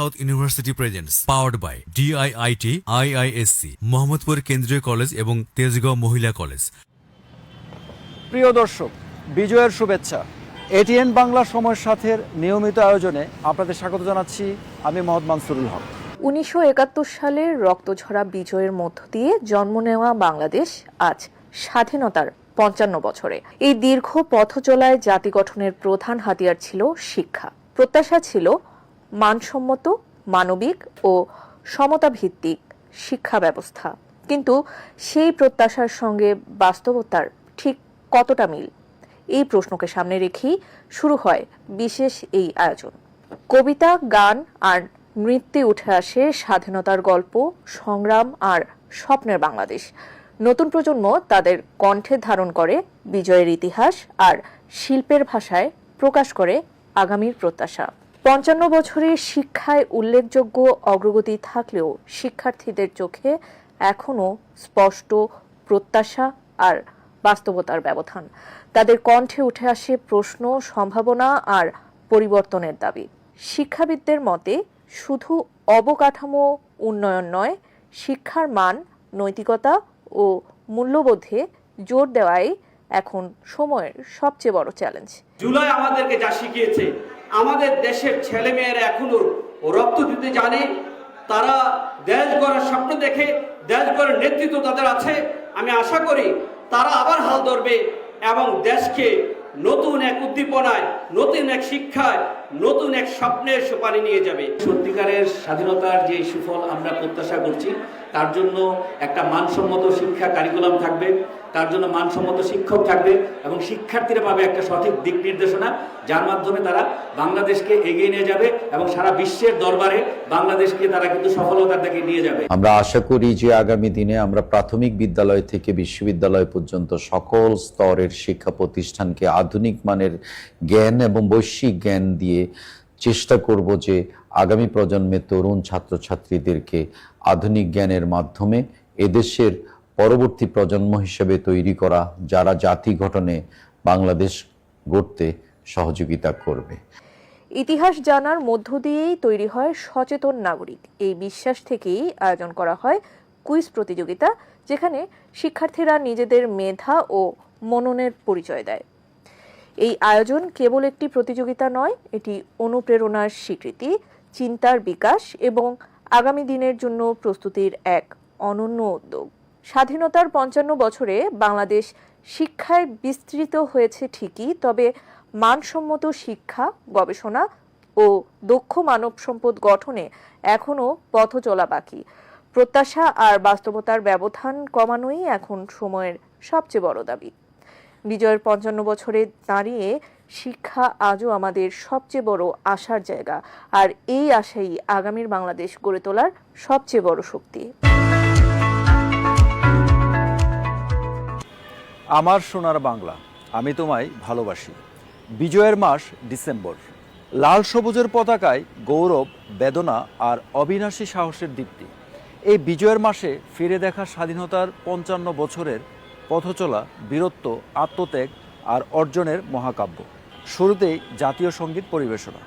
South university presents powered by DIIT IISc Mohammadpur কেন্দ্রীয় college এবং তেজগাঁও মহিলা কলেজ প্রিয় দর্শক বিজয়ের শুভেচ্ছা। এটিএন বাংলা সময়ের সাথে নিয়মিত আয়োজনে আপনাদের স্বাগত জানাচ্ছি আমি মোহাম্মদ মানসুরুল হক। উনিশশো একাত্তর সালের রক্তঝরা বিজয়ের মধ্য দিয়ে জন্ম নেওয়া বাংলাদেশ আজ স্বাধীনতার পঞ্চান্ন বছরে। এই দীর্ঘ পথ চলায় জাতি গঠনের প্রধান হাতিয়ার ছিল শিক্ষা। প্রত্যাশা ছিল মানসম্মত, মানবিক ও সমতা ভিত্তিক শিক্ষা ব্যবস্থা। কিন্তু সেই প্রত্যাশার সঙ্গে বাস্তবতার ঠিক কতটা মিল? এই প্রশ্নকে সামনে রেখেই শুরু হয় বিশেষ এই আয়োজন। কবিতা, গান আর নৃত্যে উঠে আসে স্বাধীনতার গল্প, সংগ্রাম আর স্বপ্নের বাংলাদেশ। নতুন প্রজন্ম তাদের কণ্ঠে ধারণ করে, বিজয়ের ইতিহাস আর শিল্পের ভাষায় প্রকাশ করে আগামীর প্রত্যাশা। পঞ্চান্ন বছরে শিক্ষায় উল্লেখযোগ্য অগ্রগতি থাকলেও শিক্ষার্থীদের চোখে এখনও স্পষ্ট প্রত্যাশা আর বাস্তবতার ব্যবধান। তাদের কণ্ঠে উঠে আসে প্রশ্ন, সম্ভাবনা আর পরিবর্তনের দাবি। শিক্ষাবিদদের মতে, শুধু অবকাঠামো উন্নয়ন নয়, শিক্ষার মান, নৈতিকতা ও মূল্যবোধে জোর দেওয়াই এখন সময়ের সবচেয়ে বড় চ্যালেঞ্জ। জুলাই আমাদেরকে যা শিখিয়েছে আমাদের দেশের ছেলে মেয়েরা এখনও রক্ত দিতে জানে, তারা দেশ গড়ার স্বপ্ন দেখে, দেশ গড়ার নেতৃত্ব তাদের আছে। আমি আশা করি তারা আবার হাল ধরবে এবং দেশকে নতুন এক উদ্দীপনায়, নতুন এক শিক্ষায়, নতুন এক স্বপ্নের সোপানে নিয়ে যাবে। সত্যিকারের স্বাধীনতার যে সুফল আমরা প্রত্যাশা করছি, তার জন্য একটা মানসম্মত শিক্ষা কারিকুলাম থাকবে। তার জন্য মানসম্মত শিক্ষক থাকবে এবং শিক্ষার্থীরা পাবে একটা সঠিক দিক নির্দেশনা, যার মাধ্যমে তারা বাংলাদেশকে এগিয়ে নিয়ে যাবে এবং সারা বিশ্বের দরবারে বাংলাদেশকে তারা কিন্তু সফলতার দিকে নিয়ে যাবে। আমরা আশা করি যে আগামী দিনে আমরা প্রাথমিক বিদ্যালয় থেকে বিশ্ববিদ্যালয় পর্যন্ত সকল স্তরের শিক্ষা প্রতিষ্ঠানকে আধুনিক মানের জ্ঞান এবং বৈশ্বিক জ্ঞান দিয়ে চেষ্টা করব যে আগামী প্রজন্মের তরুণ ছাত্রছাত্রীদেরকে আধুনিক জ্ঞানের মাধ্যমে এদেশের পরবর্তী প্রজন্ম হিসেবে তৈরি করা, যারা জাতি গঠনে বাংলাদেশ গড়তে সহযোগিতা করবে। ইতিহাস জানার মধ্য দিয়েই তৈরি হয় সচেতন নাগরিক। এই বিশ্বাস থেকেই আয়োজন করা হয় কুইজ প্রতিযোগিতা, যেখানে শিক্ষার্থীরা নিজেদের মেধা ও মননের পরিচয় দেয়। এই আয়োজন কেবল একটি প্রতিযোগিতা নয়, এটি অনুপ্রেরণার স্বীকৃতি, চিন্তার বিকাশ এবং আগামী দিনের জন্য প্রস্তুতির এক অনন্য উদ্যোগ। স্বাধীনতার পঞ্চান্ন বছরে বাংলাদেশ শিক্ষায় বিস্তৃত হয়েছে ঠিকই, তবে মানসম্মত শিক্ষা, গবেষণা ও দক্ষ মানব সম্পদ গঠনে এখনও পথ চলা বাকি। প্রত্যাশা আর বাস্তবতার ব্যবধান কমানোই এখন সময়ের সবচেয়ে বড় দাবি। বিজয়ের পঞ্চান্ন বছরে দাঁড়িয়ে শিক্ষা আজও আমাদের সবচেয়ে বড় আশার জায়গা, আর এই আশাই আগামীর বাংলাদেশ গড়ে তোলার সবচেয়ে বড় শক্তি। আমার সোনার বাংলা, আমি তোমায় ভালোবাসি। বিজয়ের মাস ডিসেম্বর। লাল সবুজের পতাকায় গৌরব, বেদনা আর অবিনাশী সাহসের দীপ্তি। এই বিজয়ের মাসে ফিরে দেখা স্বাধীনতার পঞ্চান্ন বছরের পথচলা, বীরত্ব, আত্মত্যাগ আর অর্জনের মহাকাব্য। শুরুতেই জাতীয় সংগীত পরিবেশনা।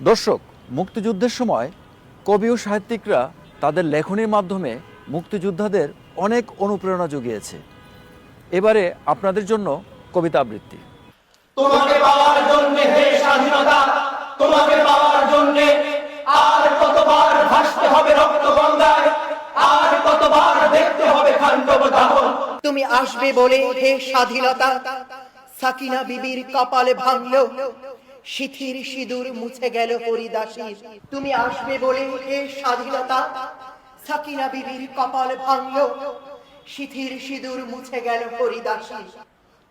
দর্শক মুক্তিযুদ্ধের সময় কবি ও সাহিত্যিকরা তাদের লেখনীর মাধ্যমে মুক্তিযোদ্ধাদের অনেক অনুপ্রেরণা জুগিয়েছে। এবারে আপনাদের জন্য কবিতা আবৃত্তি। তোমাকে পাওয়ার জন্য হে স্বাধীনতা তোমাকে পাওয়ার জন্য আর কতবার ভাসতে হবে রক্ত গঙ্গায় আর কতবার দেখতে হবে খান্ডব দাহন তুমি তুমি আসবে বলে হে স্বাধীনতা সাকিনা বিবির কপালে ভাঙলো শিথির সিঁদুর মুছে গেল হরিদাসীর তুমি আসবে বলে হে স্বাধীনতা। সাকিনা বিবির কপালে ভাঙলো। শিথির সিঁদুর মুছে গেল হরিদাসীর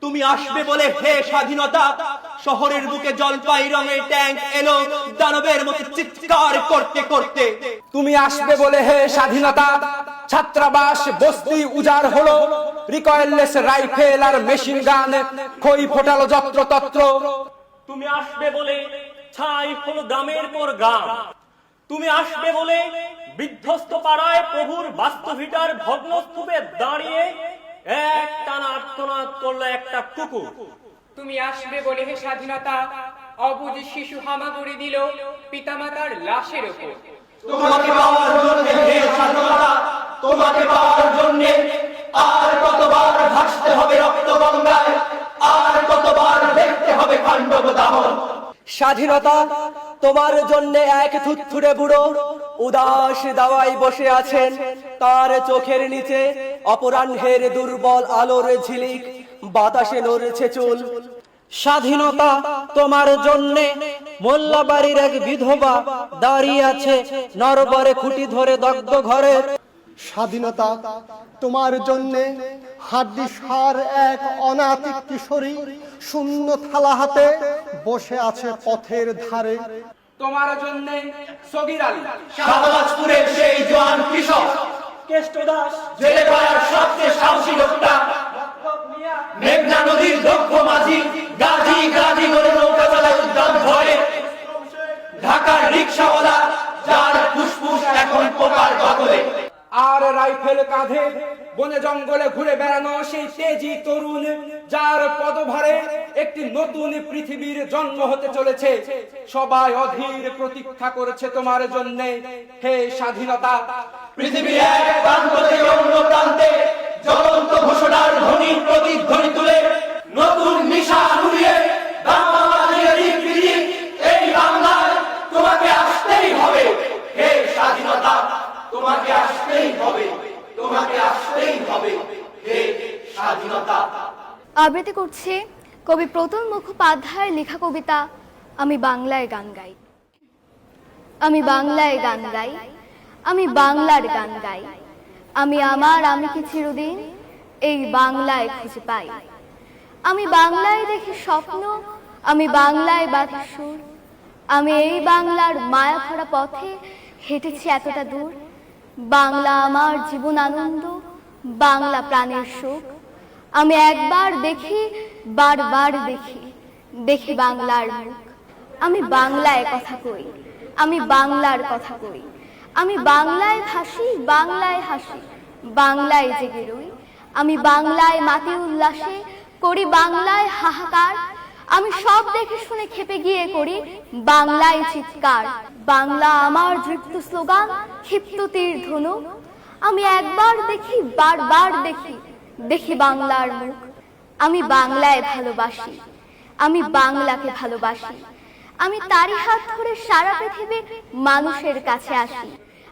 তুমি আসবে বলে হে স্বাধীনতা। শহরের বুকে জলপাই রঙের ট্যাঙ্ক এলো। দানবের মতো চিৎকার করতে করতে। তুমি আসবে বলে হে স্বাধীনতা। ছাত্রাবাস বস্তি উজাড় হলো। রিকয়েললেস রাইফেল আর মেশিন গান খই ফোটালো যত্র তত্র তুমি আসবে বলে ছাই হলো গ্রামের পর গ্রাম। তুমি আসবে বলে বিধ্বস্ত পাড়ায় প্রভুর বাস্তুভিটার ভগ্নস্তূপে দাঁড়িয়ে এক টানা আর্তনাদ করল একটা কুকুর। তুমি আসবে বলে হে স্বাধীনতা অবুঝ শিশু হামাগুড়ি দিল পিতামাতার লাশের ওপর তোমাকে পাওয়ার জন্য হে স্বাধীনতা তোমাকে পাওয়ার জন্য আর কতবার ভাসতে হবে রক্ত গঙ্গায় স্বাধীনতা তোমার জন্য এক থুথুরে বুড়ো উদাস দাওয়াই বসে আছেন। তার চোখের নিচে অপরাহ্নের দুর্বল আলোর ঝিলিক বাতাসে নড়ছে চুল। স্বাধীনতা তোমার জন্যে মোল্লাবাড়ির এক বিধবা দাঁড়িয়ে আছে নরবরে খুঁটি ধরে দগ্ধ ঘরের স্বাধীনতা তোমার জন্য হাড্ডি সার এক অনাথিক কিশোরী শূন্য থালা হাতে বসে আছে পথের ধারে। তোমার জন্য সগির আলী। শাহবাজপুরের সেই জোয়ান কৃষক। কেষ্ট দাস। জেলে পাড়ার সবচেয়ে সাহসী লোকটা মেঘনা নদীর দক্ষ মাঝি গাজী গাজী করে নৌকা চালায় উদ্যান ভয়ে। ঢাকার রিক্সাওয়ালা যার ফুসফুস এখন পোকার আর রাইফেল কাঁধে বনে জঙ্গলে ঘুরে বেড়ানো সেই তেজি তরুণ, যার পদভারে একটি নতুন পৃথিবীর জন্ম হতে চলেছে। সবাই অধীর প্রতীক্ষা করেছে তোমার জন্য। হে স্বাধীনতা পৃথিবীর এক প্রান্ত থেকে অন্য প্রান্তে জ্বলন্ত ঘোষণার ধ্বনি প্রতিধ্বনি তুলে নতুন নিশান উড়িয়ে এই বাংলায় তোমাকে আসতেই হবে। তোমাকে আসতেই হবে। হে স্বাধীনতা। আবৃত্তি করছে কবি প্রতুল মুখোপাধ্যায়ের লেখা কবিতা, আমি বাংলায় গান গাই। আমি বাংলায় গান গাই, আমি বাংলার গান গাই। আমি আমার আমি কি চিরদিন এই বাংলায় খুঁজে পাই। আমি বাংলায় দেখি স্বপ্ন, আমি বাংলায় বাঁধি সুর। আমি এই বাংলার মায়া ভরা পথে হেঁটেছি এতটা দূর। বাংলা আমার জীবন আনন্দ, বাংলা প্রাণের সুখ। আমি একবার দেখি, বারবার দেখি দেখি বাংলার মুখ। আমি বাংলায় কথা কই, আমি বাংলার কথা কই। আমি বাংলায় ভাসি বাংলায় হাসি, বাংলায় জেগে রই। আমি বাংলায় মাতি উল্লাসে, করি বাংলায় হাহাকার। আমি সব দেখে শুনে খেপে গিয়ে করি বাংলায় চিৎকার। বাংলা আমার দৃপ্ত স্লোগান ক্ষিপ্ত তীর ধনু। আমি একবার দেখি, বারবার দেখি দেখি বাংলার মুখ। আমি বাংলায় ভালোবাসি, আমি বাংলাকে ভালোবাসি। আমি তারই হাত ধরে সারা পৃথিবীর মানুষের কাছে আসি।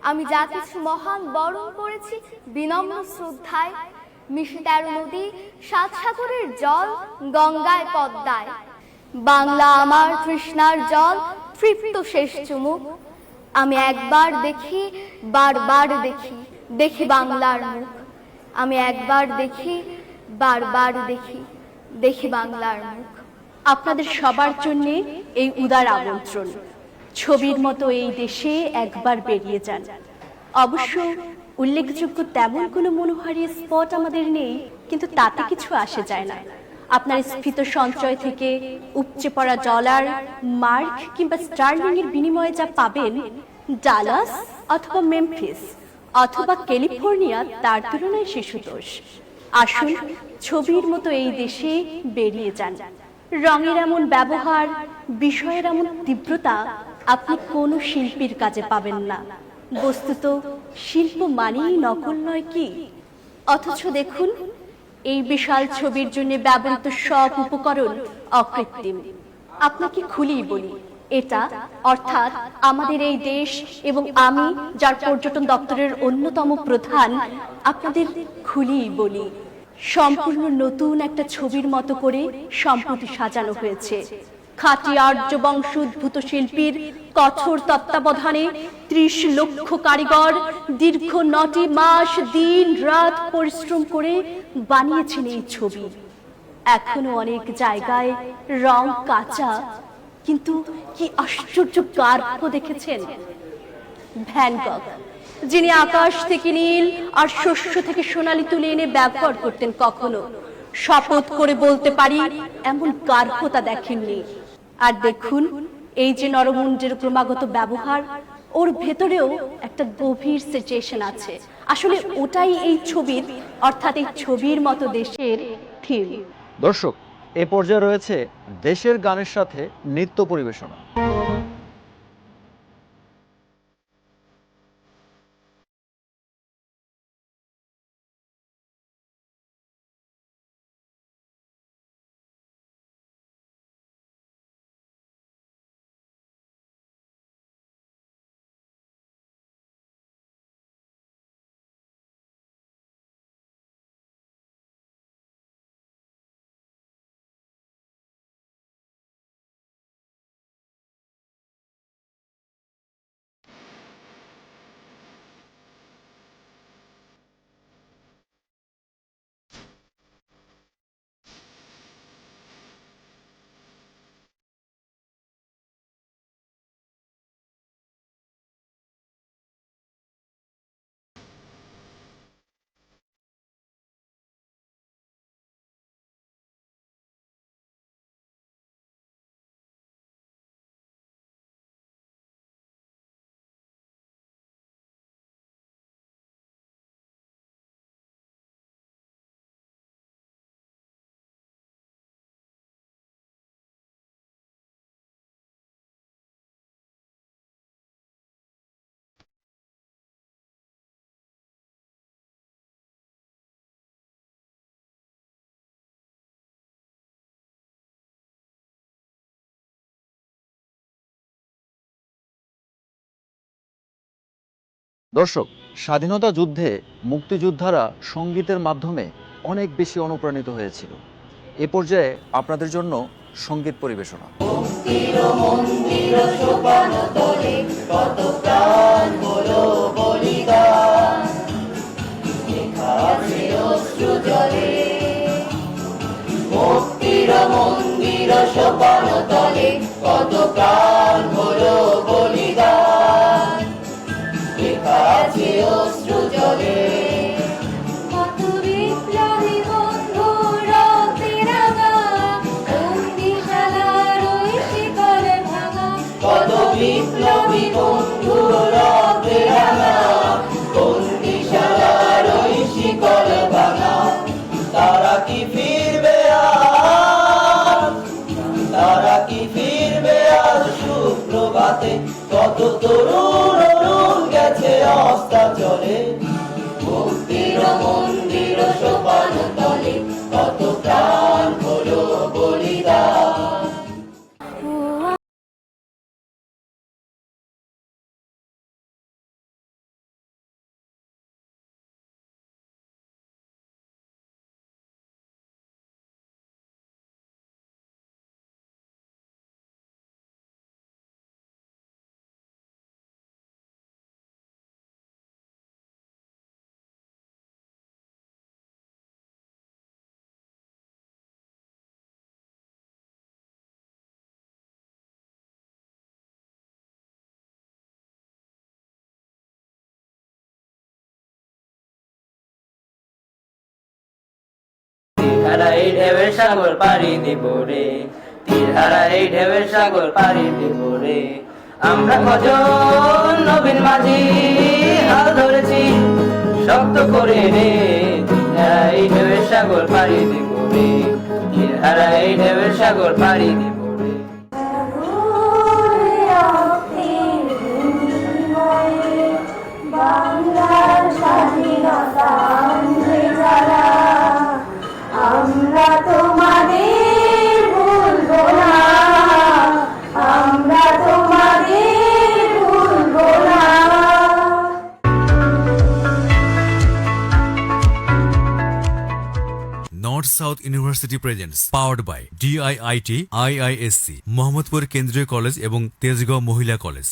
আমি যা কিছু মহান বরণ করেছি বিনম্র শ্রদ্ধায় মিশে তেরো নদী, সাত সাগরের জল গঙ্গায় পদ্মায়। বাংলা আমার তৃষ্ণার জল, তৃপ্ত শেষ চুমুক। আমি একবার দেখি, বারবার দেখি দেখি বাংলার মুখ। আমি একবার দেখি, বারবার দেখি দেখি বাংলার মুখ। আপনাদের সবার জন্য এই উদার আমন্ত্রণ। ছবির মতো এই দেশে একবার বেরিয়ে যান। অবশ্য উল্লেখযোগ্য তেমন কোনো মনোহারী স্পট আমাদের নেই, কিন্তু তাতে কিছু আসে যায় না। আপনার স্ফীত সঞ্চয় থেকে উপচে পড়া ডলার, মার্ক কিংবা স্টার্লিং এর বিনিময়ে যা পাবেন, ডালাস অথবা মেমফিস অথবা ক্যালিফোর্নিয়া, তার তুলনায় শিশুতোষ। আসুন ছবির মতো এই দেশে বেরিয়ে যান। রঙের এমন ব্যবহার, বিষয়ের এমন তীব্রতা আপনি কোনো শিল্পীর কাজে পাবেন না। বস্তুত শিল্প মানেই নকল নয় কি? অথচ দেখুন এই বিশাল ছবির জন্য ব্যবহৃত সব উপকরণ অকৃত্রিম। আপনাকে খুলেই বলি, এটা অর্থাৎ আমাদের এই দেশ এবং আমি, যার পর্যটন দপ্তরের অন্যতম প্রধান, আপনাদের খুলেই বলি, সম্পূর্ণ নতুন একটা ছবির মতো করে সম্প্রতি সাজানো হয়েছে। খাঁটি আর্য বংশোদ্ভূত শিল্পীর কঠোর তত্ত্বাবধানে ত্রিশ লক্ষ কারিগর দীর্ঘ নটি মাস দিন রাত পরিশ্রম করে বানিয়েছেন এই ছবি। এখনও অনেক জায়গায় রং কাঁচা, কিন্তু কি আশ্চর্য কার্য দেখেছেন? ভ্যানগক যিনি আকাশ থেকে নীল আর শস্য থেকে সোনালি তুলে এনে ব্যবহার করতেন কখনো। শপথ করে বলতে পারি, এমন কার্যতা দেখেননি। আর দেখুন, এই যে নরমুণ্ডের ক্রমাগত ব্যবহার, ওর ভেতরেও একটা গভীর সিচুয়েশন আছে। আসলে ওটাই এই ছবির, অর্থাৎ এই ছবির মতো দেশের থিম দর্শক, এ পর্যায়ে রয়েছে দেশের গানের সাথে নৃত্য পরিবেশনা। দর্শক, স্বাধীনতা যুদ্ধে মুক্তিযোদ্ধারা সঙ্গীতের মাধ্যমে অনেক বেশি অনুপ্রাণিত হয়েছিল। এ পর্যায়ে আপনাদের জন্য সংগীত পরিবেশনা। মন্দির সোপান তলে, কত প্রাণ হলো আছে অশ্রু জলে তীরহারা এই ঢেউয়ের সাগর পাড়ি দিব রে। তীরহারা এই ঢেউয়ের সাগর পাড়ি দিব রে। আমরা কজন নবীন মাঝি, হাল ধরেছি, শক্ত করে রে তীরহারা এই ঢেউয়ের সাগর পাড়ি দিব রে। তীরহারা এই ঢেউয়ের সাগর পাড়ি দিব রে। University presents powered by DIIT IISc Mohammadpur কেন্দ্রীয় কলেজ এবং তেজগাঁও মহিলা কলেজ